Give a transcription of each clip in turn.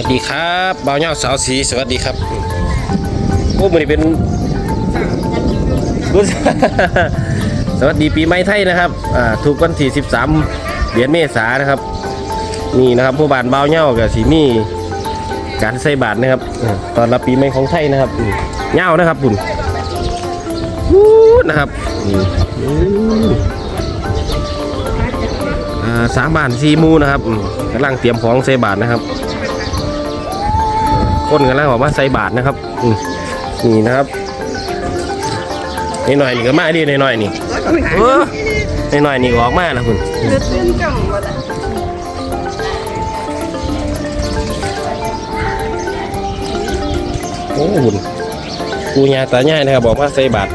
วัสดีครับบ่าวเหย้าสาวสีสวัสดีครับโอ้มือนี้เป็นรู้สวัสดีปีใหม่ไทยนะครับอ่าถูกวันที่13เดือนเมษายนนะครับ นี่นะครับผู้บานบ่าวเหย้ากับสีมี่การใส่บาตรนะครับตอนรับปีใหม่ของไทยนะครับเหย้านะครับคุณวู้นะครับอ่าสามบานสีมูนะครับกำลังเตรียมของใส่บาตรนะครับ คนกันแล้วบอกว่าใส่บาทนะครับอืมนี่นะครับนี่หน่อยนี่ก็มาดิหน่อยๆนี่เออหน่อยๆนี่ก็ออกมาแล้วคุณโอ้หุ่นกูยาตาย่ายนะครับบอกว่าใส่บาท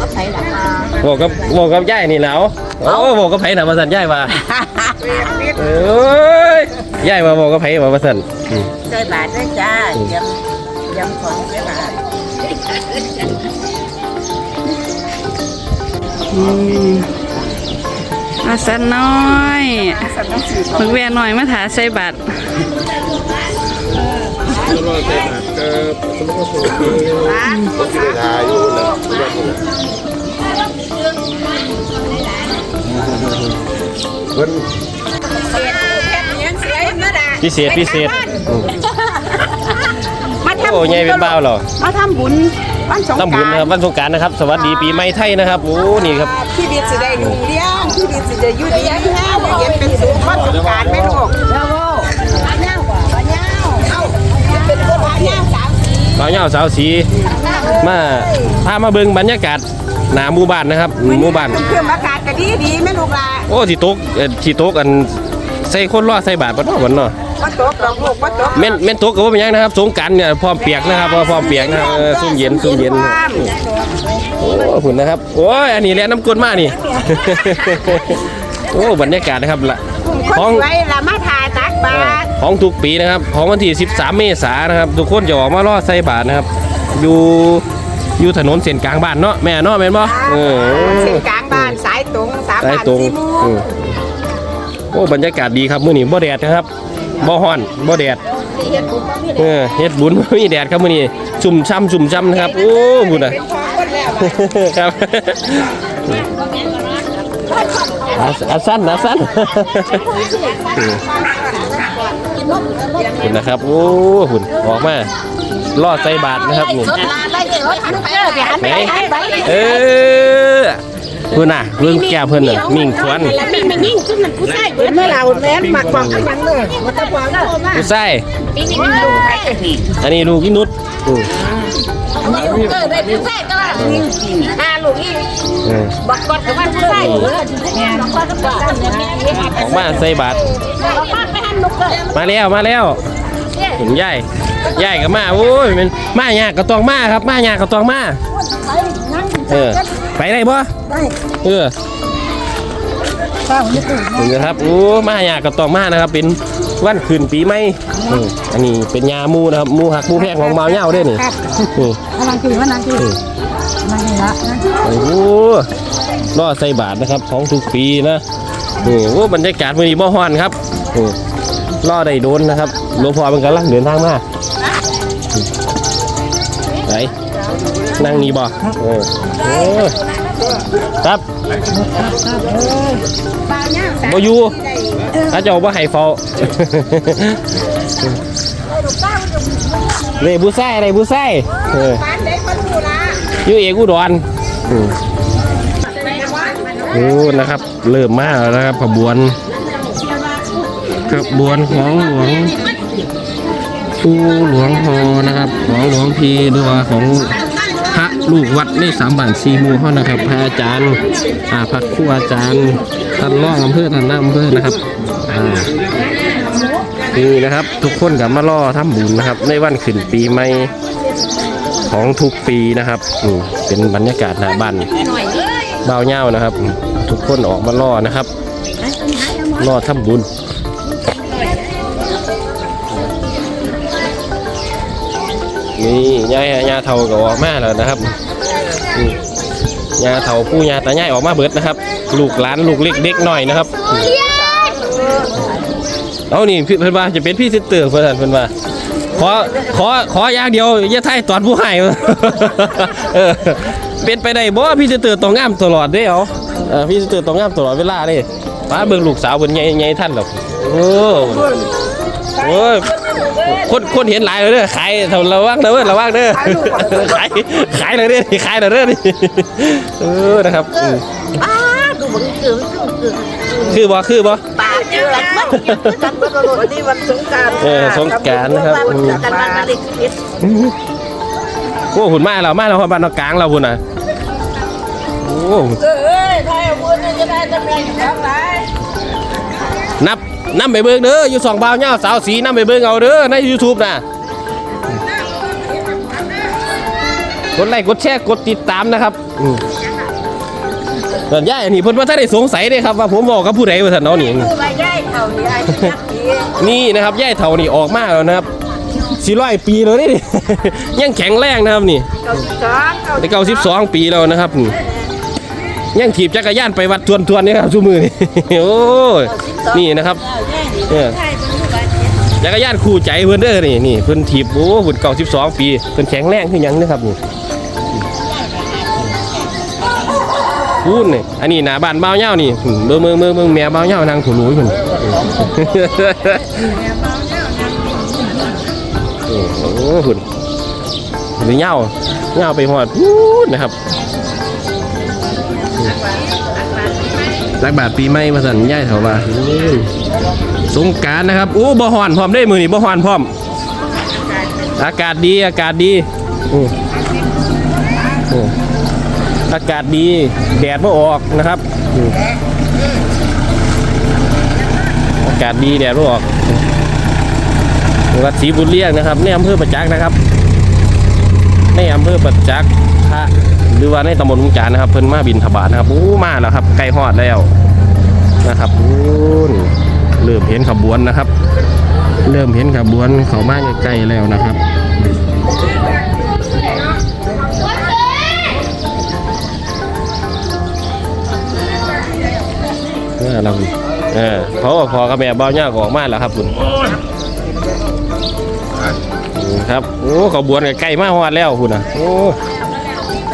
ก็ใช้หลักมาบอกกับบอกกับย่ายนี่แหล้วโอ้บอกกับไผ่หน่ะมาสั่นย่ายว่าเอ้ย ย่ายมาบอกกับไผ่มามาสั่นอืมใช้บาทด้วยจ้ายำยำของใช้บาทมาสันน้อยมึกเวียนหน่อยมาถาใส่บัตรพิ เศษพิเศษอืมมาทำโอ้ยายเป็นบ้าวเหรอ มาทำบุญวันสงกน้ำบุญรานะครับนต์วันสงกรารนะครับ สวัสดีปีใหม่ไทยนะครับ โอ้ นี่ครับพี่ดิดสิได้ดูเลี้ยงพี่ดิดสิได้อยู่ดีแห้งเย็นเป็นสุขวันสงกรารไม่ลูกแล้วก็บ้านย่างบ้านย่างเอ้าเป็นคนบ้านย่างสามสีบ่าวเหย้าสาวสี มาพามาเบิ่งบรรยากาศหน้าหมู่บ้านนะครับหมู่บ้าน เครื่องอากาศก็ดีดีแม่ลูกลาโอ้สิตกเอ่อสิตกอันใส่คนรอใส่บาทบ่เนาะบ่เนาะ ว่าตกดอกลูกว่าตกแม่นแม่นตกก็บ่เป็นหยังนะครับสงกรารเนี่ยพร้อมเปียกนะครับพร้อมเปียกนะครับเออซุ่มเย็นซุ่มเย็น โอ้หุ่นนะครับ โอ้ย อันนี้แหละน้ำกลนมากนี่ โอ้ บรรยากาศนะครับละคนของสวยละมาถ่ายตักบาทของทุกปีนะครับ ของวันที่ 13 เมษายนนะครับ ทุกคนจะออกมารอใส่บาทนะครับ อยู่ อยู่ถนนเส้นกลางบ้านเนาะ แม่เนาะแม่นบ่เออเส้นกลางบ้านสายตรงสามสายบ้านตรงสี่หมู่อืมโอ้ บรรยากาศดีครับมื้อนี้บ่แดดนะครับ บ่ฮ้อนบ่แดดเออเฮ็ดบุญบ่มีแดดครับมื้อนี้ชุ่มช่ำชุ่มช่ำนะครับโอ้บุญอะเป็นพอคนแล้วครับอาอาสั้นอาสั้นหุ่นนะครับ โอ้หุ่นออกมาลอดใส่บาทนะครับนี่ไหน เออหุ่นน่ะเรื่องแก้วเพิ่นน่ะมิ่งควันเมื่อเราแม่นมักบอกกันยังเลยมันจะบอกว่าผู้ใส่อันนี้ลูกอินุดอืมเออได้ผู้ชายก็ว่าห้าลูกอีเออบอกก่อนกับว่าผู้ชายเออบอกก่อนกับว่าจะมีออกมาใส่บาทบอกก่อนไปหันลูกเลยมาแล้วมาแล้วเห็นย่ายย่ายก็มาโอ้ยมันมายากก็ต้องมาครับมายากก็ต้องมาเออ ไปได้บ่เออนี่นะครับโอ้มายากก็ต้องมานะครับ เป็นวันขึ้นปีใหม่อืมอันนี้เป็นยาหมูนะครับหมูหักหมูแพงของมาวเหย้าเด้อนี่อืมมานั่งกินมานั่งกินนั่งกินละนั่งกินโอ้โหรอดใส่บาทนะครับของทุกปีนะนี่โอ้บรรยากาศวันนี้บ่ฮ้อนครับอืมรอได้โดนนะครับหลวงพ่อมันกำลังเดินทางมาไหน นั่งนี่บ่เออเออครับปลาย่างสามบ่อยู่ถ้าเจ้าบ่ให้เฝ้าเลยผู้ใส่อะไรผู้ใส่เออบ้านเด็กคนดูละอยู่เอกอุดรอืมโอ้นะครับ เริ่มมาแล้วนะครับขบวนขบวนของหลวงปู่หลวงพอนะครับ ของหลวงพีด้วยของพระ ลูกวัดในสามบ้านสีหมูเขานะครับพระอาจารย์อ่าพระครูอาจารย์ท่านร่องอำเภอท่านนาอำเภอนะครับอ่านี่นะครับ ทุกคนกับมาล่อทำบุญนะครับ ในวันขึ้นปีใหม่ของทุกปีนะครับอืมเป็นบรรยากาศหน้าบ้านเบาเง่านะครับ ทุกคนออกมาล่อนะครับล่อทำบุญ นี่ยายยาเทาก็ออกมาแล้วนะครับยาเทาผู้ยาตายายออกมาเบิดนะครับ ลูกหลานลูกเล็กเด็กหน่อยนะครับเอานี่พี่เพิ่อนว่าจะเป็นพี่ซิสเตอร์เพิ่อนเพิ่อนว่าขอขอขออย่างเดียวอย่าทายตอนผู้ให้เออเป็นไปได้บ่พี่ซิเตอร์ต้องงามตลอดเด้เอาเอพี่ซิเตอร์ต้องงามตลอดเวลาเด้ป้าเบิ่งลูกสาวเพิ่นใหญ่ใหญ่ท่านหรอกโอ้ โอ้ยคนคนเห็นหลายเลยเด้อขายเท่าระวังเด้อระวังเด้อขายขายเลยเด้อนี่ขายเลยเด้อนี่เออนะครับอืมอ้าดูบังเกิดเกิดคือบ่คือบ่ปากเกิดกันเมื่อกันวันนี้วันสงการเออสงกรานต์นะครับวันกันวันเด็กชีวิตโอ้หุ่นมาแล้วมาแล้วบ้านนอกกลางเราพุ่นน่ะโอ้เอ้ยไทยบุญจะได้ตำแหน่งทั้งหลายนับ นับไปเบิ่งเด้ออยู่สองบ่าวเหย้าสาวสีนับไปเบิ่งเอาเด้อใน YouTube น่ะกดไลค์กดแชร์กดติดตามนะครับอืมส่วนย่ายอันนี้เพิ่นว่าถ้าได้สงสัยเด้ครับว่าผมบอกกับผู้ใดว่าท่านเนาะนี่คือมาย่ายเท่านี้ไอ้ยักษ์นี้นี่นะครับย่ายเฒ่านี่ออกมาแล้วนะครับสี่ร้อยปีแล้วนี่ ยังแข็งแรงนะครับนี่เก้าสิบสองเก้าได้เก้าสิบสองปีแล้วนะครับนี่ ยังถีบจักรยานไปวัดทวนทวนๆนี่ครับชูมือนี่ โอ้ยนี่นะครับเนี่ยจักรยานคู่ใจเพื่อนเด้อนี่นี่เพื่อนถีบโอ้หุ่นเก้าสิบสองปีเพื่อนแข็งแรงขึ้นยังนะครับนี่พูดนี่อันนี้หนาบ้านเบ้าเหย้านี่อืมเบิ่งเบิ่งเบิ่งเบิ่งแม่บ้าเหย้านางถูหลุยเพิ่นโอ้โหหุ่นหรือเหย้าเหย้าไปหอดพูดนะครับ รักบาทปีใหม่มาสั่นย่ายเถาวาสงการนะครับโอ้บ่ฮ้อนพร้อมได้มือนี่บ่ฮ้อนพร้อม อากาศดีอากาศดีอืออือากาศดี แดดไม่ออกนะครับ อากาศดีแดดไม่ออกวัดศรีบุญเรียงนะครับในอำเภอประจักษ์นะครับในอำเภอประจักษ์พระ หรือว่าในตำบลมุงจานนะครับเพิ่นมาบินทบาทนะครับโอ้มาแล้วครับใกล้ฮอดแล้วนะครับโอ้เริ่มเห็นขบวนนะครับ เริ่มเห็นขบวนเขามาใกล้ๆแล้วนะครับเออเราเออเขาพอกับแม่เบ้าหน้าก็ออกมาแล้วครับคุณครับ โอ้ขบวนใกล้มาฮอดแล้วคุณนะโอ้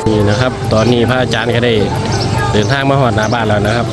นี่นะครับ ตอนนี้พระอาจารย์ก็ได้เดินทางมาหอดหน้าบ้านแล้วนะครับ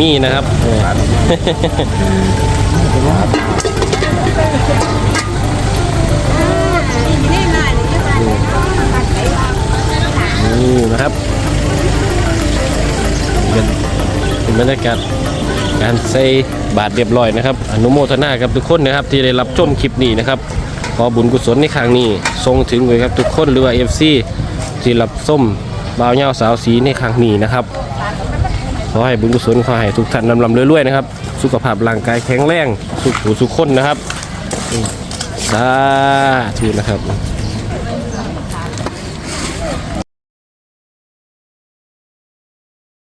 มีนะครับเออนี่นะครับเป็นบรรยากาศการใส่บาทเรียบร้อยนะครับ อนุโมทนากับทุกคนนะครับ ที่ได้รับชมคลิปนี้นะครับ ขอบุญกุศลในครั้งนี้ทรงถึงไว้ครับทุกคนหรือว่า FC ที่รับส้มบ่าวเหย้าสาวสีในครั้งนี้นะครับ ขอให้บุญกุศลขอให้ทุกท่านนำลำเรื่อยๆนะครับ สุขภาพร่างกายแข็งแรง สุขหูสุขคนนะครับสาธุนะครับ